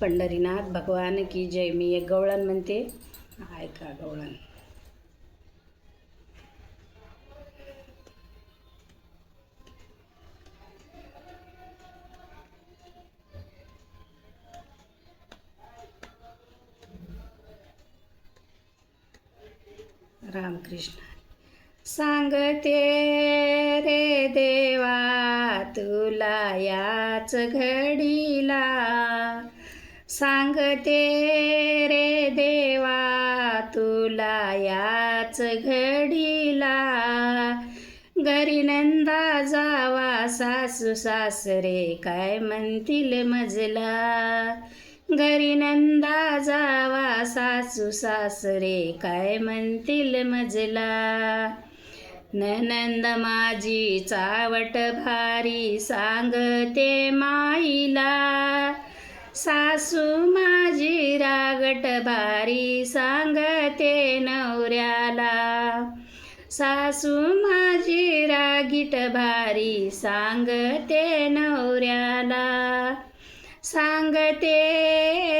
पंढरीनाथ भगवान की जय. मी एक गवळण म्हणते. ऐका गवळण. रामकृष्ण. सांगते रे देवा तुला याच घडीला सांगते रे देवा तुला याच घडीला. घरी नंदा जावा सासू सासरे काय म्हणतील मजला. घरी नंदा जावा सासू सासरे काय म्हणतील मजला. ननंद माझी चावट भारी सांगते माईला. सासू माझी रागट भारी सांगते नवऱ्याला. सासू माझी रागीट भारी सांगते नवऱ्याला. सांगते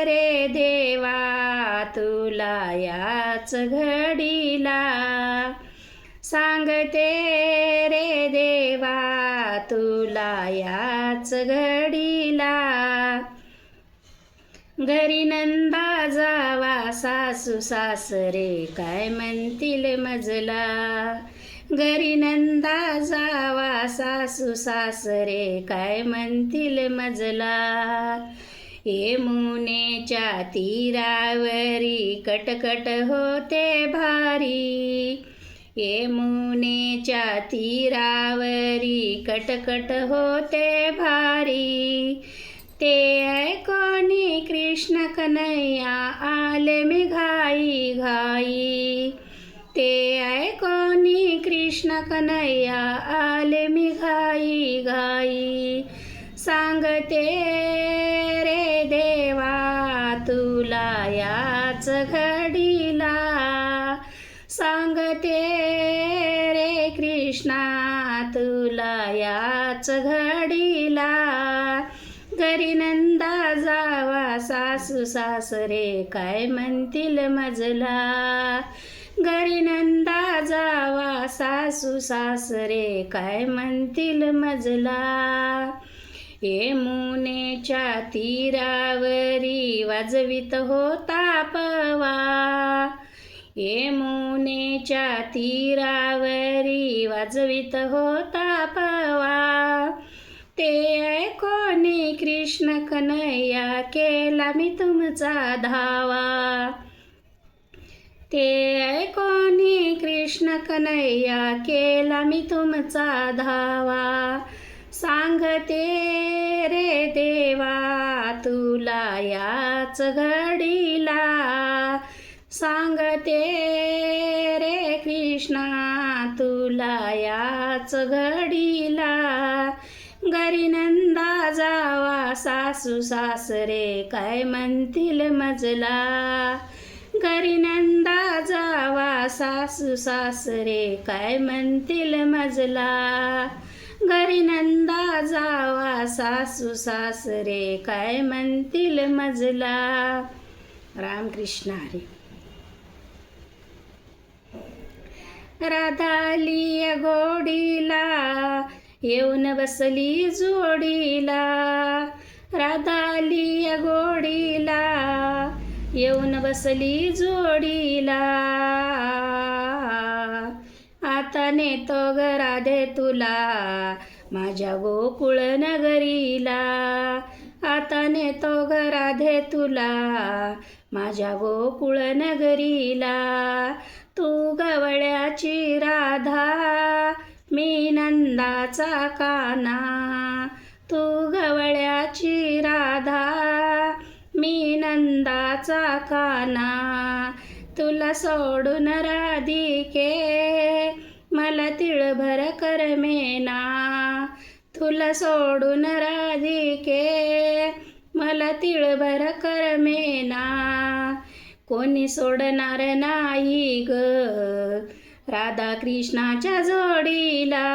रे देवा तुला याच घडीला. सांगते रे देवा तुला याच घडीला. घरी नंदा जावा सासू सासरे काय म्हणतील मजला? घरी नंदा जावा सासू सासरे काय म्हणतील मजला? यमुनेच्या तीरावरी कटकट होते भारी. यमुनेच्या तीरावरी कटकट होते भारी. ते कोणी कृष्ण कन्हैया आले मी घाई घाई. ते कोणी कृष्ण कन्हैया आले मी घाई घाई. सांगते रे देवा तुला याच घडीला. सांगते रे कृष्णा तुला याच घडीला. तरी नंदा जावा सासू सासरे काय म्हणतील मजला? घरी नंदा जावा सासू सासरे काय म्हणतील मजला? यमुनेच्या तीरावरी वाजवित होता पवा. यमुनेच्या तीरावरी वाजवित होता पवा. ते ऐको कृष्ण कन्हैया केला मी तुमचा धावा. ते ऐकोनी कृष्ण कन्हैया केला मी तुमचा धावा. सांगते रे देवा तुला याच घडीला. सांगते रे कृष्णा तुला याच घडीला. गरीनंद सासू सासरे काय म्हणतील मजला? घरी नंदा जावा सासू सासरे काय म्हणतील मजला? घरी नंदा जावा सासू सासरे काय म्हणतील मजला? रामकृष्ण हरी. राधाली गोडीला येऊन बसली जोडीला. राधाली गोडीला येऊन बसली जोडीला. आता नेतो ग राधे तुला माझ्या गोकुळ नगरीला. आता नेतो ग राधे तुला माझ्या गोकुळ नगरीला. तू गवळ्याची राधा मी नंदाचा काना. तू आनंदाचा काना तुला सोडून राधिके मला तिळभर करमेना तुला सोडून राधिके मला तिळभर करमेना कोणी सोडणार नाही ग राधा कृष्णाच्या जोडीला.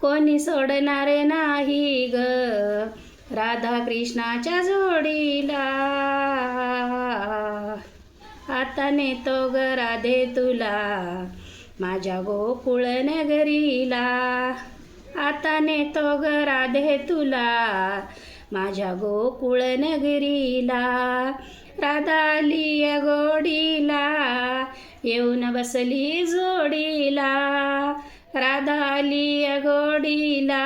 कोणी सोडणार नाही ग राधा कृष्णाच्या जोडीला. आता नेतो ग राधे तुला माझ्या गोकुळ नगरीला. आता नेतो ग राधे तुला माझ्या गोकुळ नगरीला. राधा आली या गोडीला येऊन बसली जोडीला. राधा आली या गोडीला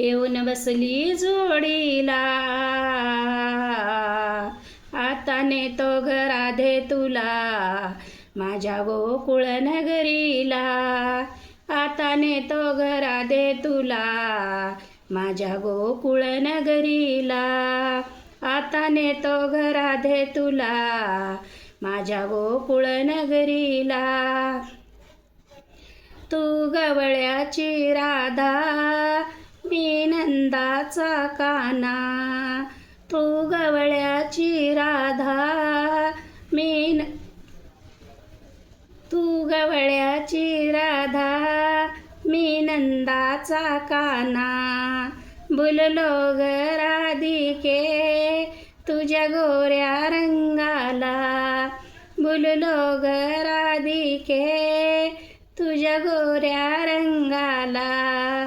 येऊन बसली जोडीला. आता नेतो घराधे तुला माझ्या गोकुळ नगरीला. आता नेतो घराधे तुला माझ्या गोकुळ नगरीला. आता नेतो घराधे तुला माझ्या गोकुळ नगरीला. तू गवळ्याची राधा मी नंदाचा काना तू गवळ्याची राधा मीन न तू गवळ्याची राधा मी नंदाचा काना. बुललो ग राधिके तुझ्या गोऱ्या रंगाला. बुललो ग राधिके तुझ्या गोऱ्या रंगाला.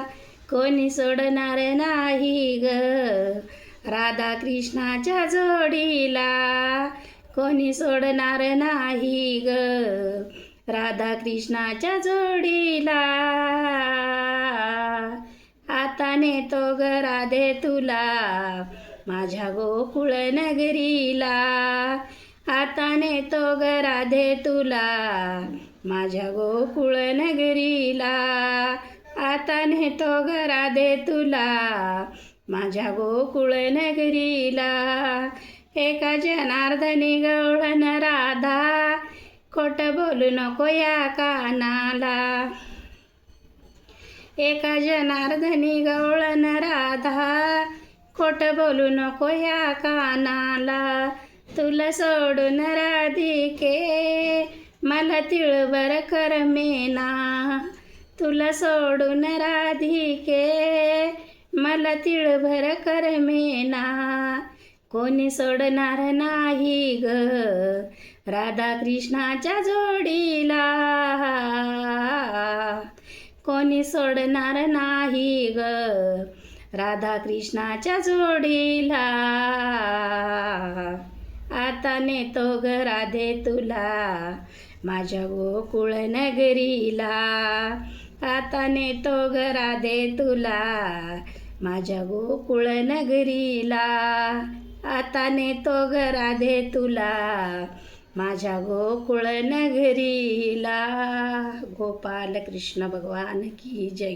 कोणी सोडणार नाही ग. राधा कृष्णाच्या जोडीला कोणी सोडणार नाही ग. राधा कृष्णाच्या जोडीला आता नेतो ग राधे तुला माझ्या गोकुळ नगरीला. आता नेतो ग राधे तुला माझ्या गोकुळ नगरीला. आता नेतो घरा दे तुला. माझ्या गोकुळ नगरीला. एका जनार्दनी गवळण राधा. खोट बोलू नको या कानाला. एका जनार्दनी गवळण राधा. खोट बोलू नको या कानाला. तुला सोडून राधिके. मला तिळभर करमेना तुला सोडून राधिके मला तिळभर करमेना कोणी सोडणार नाही ग राधा कृष्णाच्या जोडीला. कोणी सोडणार नाही ग राधा कृष्णाच्या जोडीला. आता नेतो ग राधे तुला माझ्या गोकुळ नगरीला. आता नेतो घरा दे तुला माझ्या गोकुळ नगरीला. आता नेतो घरा दे तुला माझ्या गोकुळ नगरीला. गोपाल कृष्ण भगवान की जय.